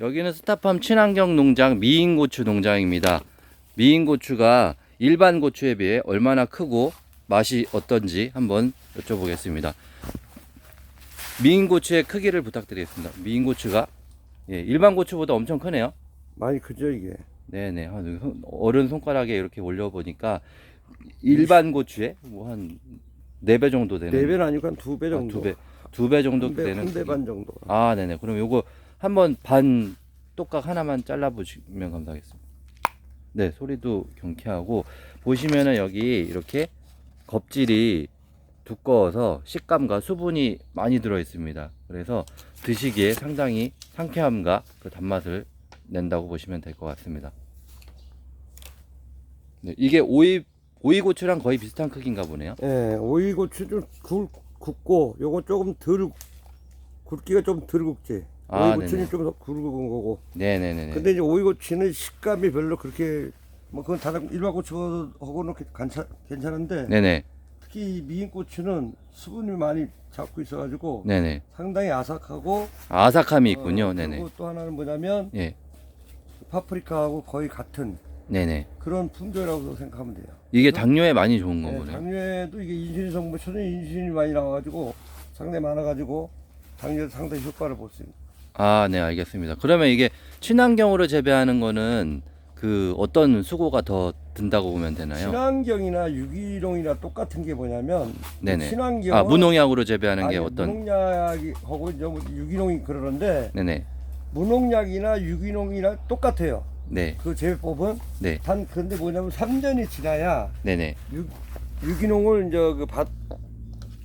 여기는 스타팜 친환경 농장 미인고추 농장입니다. 미인고추가 일반 고추에 비해 얼마나 크고 맛이 어떤지 한번 여쭤보겠습니다. 미인고추의 크기를 부탁드리겠습니다. 미인고추가 예, 일반 고추보다 엄청 크네요. 많이 크죠 이게. 네네. 어른 손가락에 이렇게 올려보니까 일반 고추에 뭐 한 네 배 정도 되는. 네 배는 아니고 한 두 배 정도. 두 배. 두 배 정도 되는. 한배 크기. 반 정도. 아, 네네. 그럼 요거 한번 반 똑각 하나만 잘라 보시면 감사하겠습니다. 네, 소리도 경쾌하고 보시면은 여기 이렇게 겁질이 두꺼워서 식감과 수분이 많이 들어 있습니다. 그래서 드시기에 상당히 상쾌함과 그 단맛을 낸다고 보시면 될 것 같습니다. 네, 이게 오이 오이 고추랑 거의 비슷한 크기인가 보네요. 예, 오이 고추 좀 굵, 굵고 요거 조금 덜 굵기가 좀 덜 굵지. 아, 오이고추는. 좀더 굵은 거고. 네네네. 근데 이제 오이고추는 식감이 별로 그렇게 뭐 그건 다른 일반 고추하고는 괜찮 괜찮은데 네네. 특히 이 미인 고추는 수분이 많이 잡고 있어가지고 네네. 상당히 아삭하고 아삭함이 있군요. 어, 네네. 그리고 또 하나는 뭐냐면 예. 파프리카하고 거의 같은 네네. 그런 품종이라고 생각하면 돼요. 이게 당뇨에 많이 좋은 네, 거군요. 당뇨에도 이게 인슐린 성분, 천연 인슐린이 많이 나와가지고 상당히 많아가지고 당뇨에 상당히 효과를 볼 수 있는. 아, 네, 알겠습니다. 그러면 이게 친환경으로 재배하는 거는 그 어떤 수고가 더 든다고 보면 되나요? 친환경이나 유기농이나 똑같은 게 뭐냐면 네네. 친환경 아, 무농약으로 재배하는 게 어떤? 무농약하고 이제 뭐 유기농이 그러는데 네네. 무농약이나 유기농이나 똑같아요. 네. 그 재배법은 네. 단 그런데 뭐냐면 3년이 지나야 네네. 유, 유기농을 이제 그 받,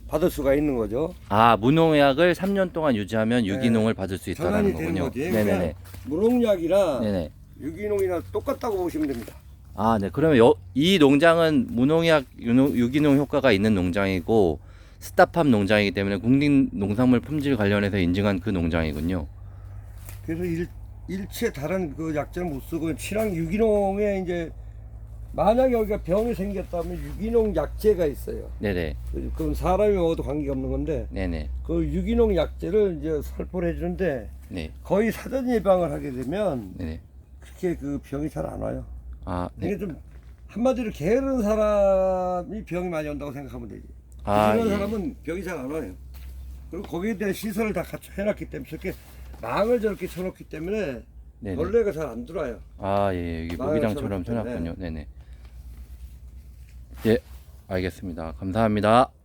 받을 수가 있는 거죠. 아, 무농약을 3년 동안 유지하면 유기농을 받을 수 있다는 되는 거군요. 거지. 네네네. 무농약이나 네네. 유기농이나 똑같다고 보시면 됩니다. 아, 네. 그러면 여, 이 농장은 무농약 유농, 유기농 효과가 있는 농장이고 스타팜 농장이기 때문에 국민 농산물 품질 관련해서 인증한 그 농장이군요. 그래서 일, 일체 다른 그 약재는 못 쓰고 친환 유기농에 이제 만약에 여기가 병이 생겼다면 유기농 약재가 있어요. 네네. 그- 그건 사람이 먹어도 관계 없는 건데 네네. 그 유기농 약재를 이제 살포를 해주는데 네. 거의 사전 예방을 하게 되면 네네. 그렇게 그 병이 잘 안 와요. 아, 네. 이게 좀 한마디로 게으른 사람이 병이 많이 온다고 생각하면 되지. 아, 부지런한 예. 사람은 병이 잘 안 와요. 그리고 거기에 대한 시설을 다 갖춰 해놨기 때문에 저렇게 망을 저렇게 쳐놓기 때문에 네네. 벌레가 잘 안 들어와요. 아, 예, 여기 마을 모기장처럼 처럼 쳐놨군요. 네네. 예, 알겠습니다. 감사합니다.